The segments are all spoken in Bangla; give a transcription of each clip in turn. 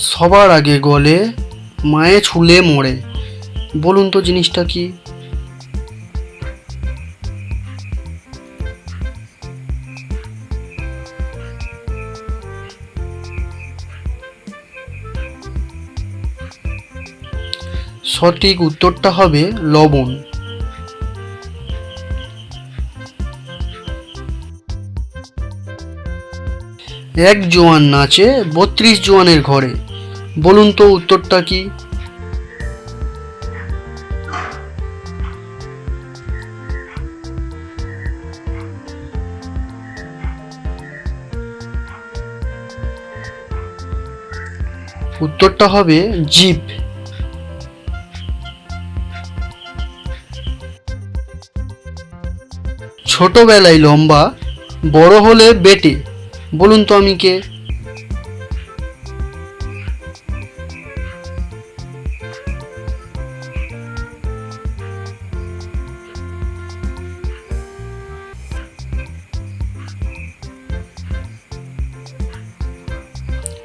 সবার আগে গলে, মায়ে ছুলে মরে। বলুন তো জিনিসটা কি? সঠিক উত্তরটা হবে লবণ। এক জোয়ান নাচে, বত্রিশ জোয়ানের ঘরে। বলুন তো উত্তরটা কি? উত্তরটা হবে জিপ। ছোটবেলায় লম্বা, বড় হলে বেটে। বলুন তো আমি কে?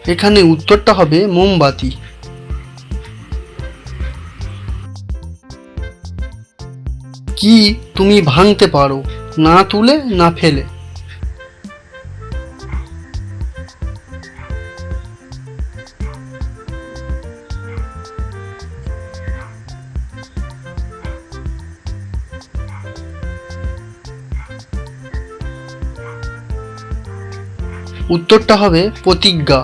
এখানে উত্তরটা হবে মোমবাতি। কি তুমি ভাঙতে পারো, না তুলে, না ফেলে? উত্তরটা হবে প্রতিজ্ঞা।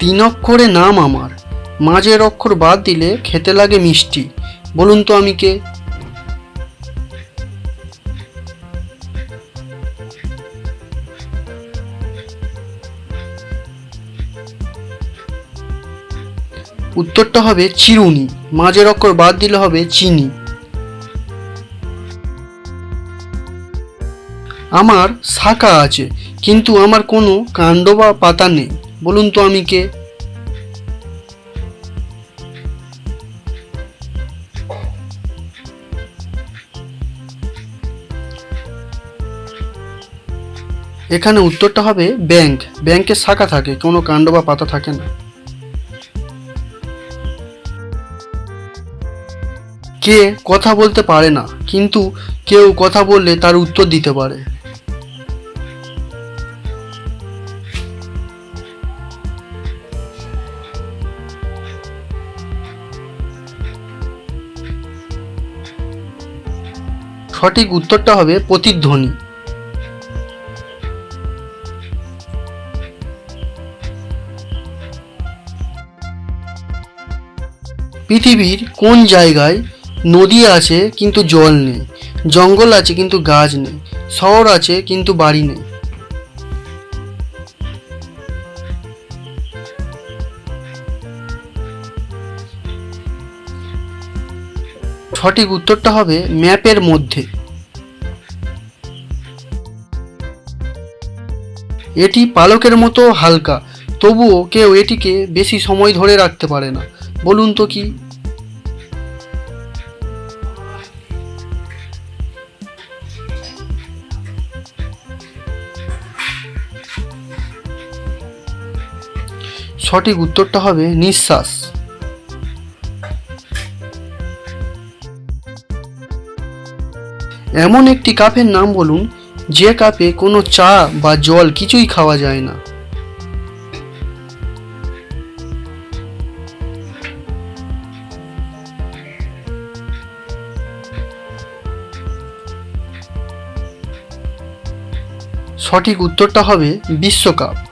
তিন অক্ষরে নাম আমার। মাঝের অক্ষর বাদ দিলে খেতে লাগে মিষ্টি। বলুন তো আমি কে? উত্তরটা হবে চিরুনি। মাঝের অক্ষর বাদ দিলে হবে চিনি। আমার শাখা আছে, কিন্তু আমার কোনো কাণ্ড বা পাতা নেই। বলুন তো আমি কে? এখানে উত্তরটা হবে ব্যাংক। ব্যাংকের শাখা থাকে, কোনো কাণ্ড বা পাতা থাকে না। কে কথা বলতে পারে না, কিন্তু কেউ কথা বললে তার উত্তর দিতে পারে। সঠিক উত্তরটা হবে প্রতিধ্বনি। পৃথিবীর কোন জায়গায় নদী আছে কিন্তু জল নেই, জঙ্গল আছে কিন্তু গাছ নেই, শহর আছে কিন্তু বাড়ি নেই। সঠিক উত্তরটা হবে ম্যাপের মধ্যে। এটি পালকের মতো হালকা, তবুও কেউ এটিকে বেশি সময় ধরে রাখতে পারে না। বলুন তো কি? সঠিক উত্তরটা হবে নিঃশ্বাস। এমন একটি কাপের নাম বলুন, যে কাপে কোনো চা বা জল কিছুই খাওয়া যায় না। সঠিক উত্তরটা হবে বিশ্বকাপ।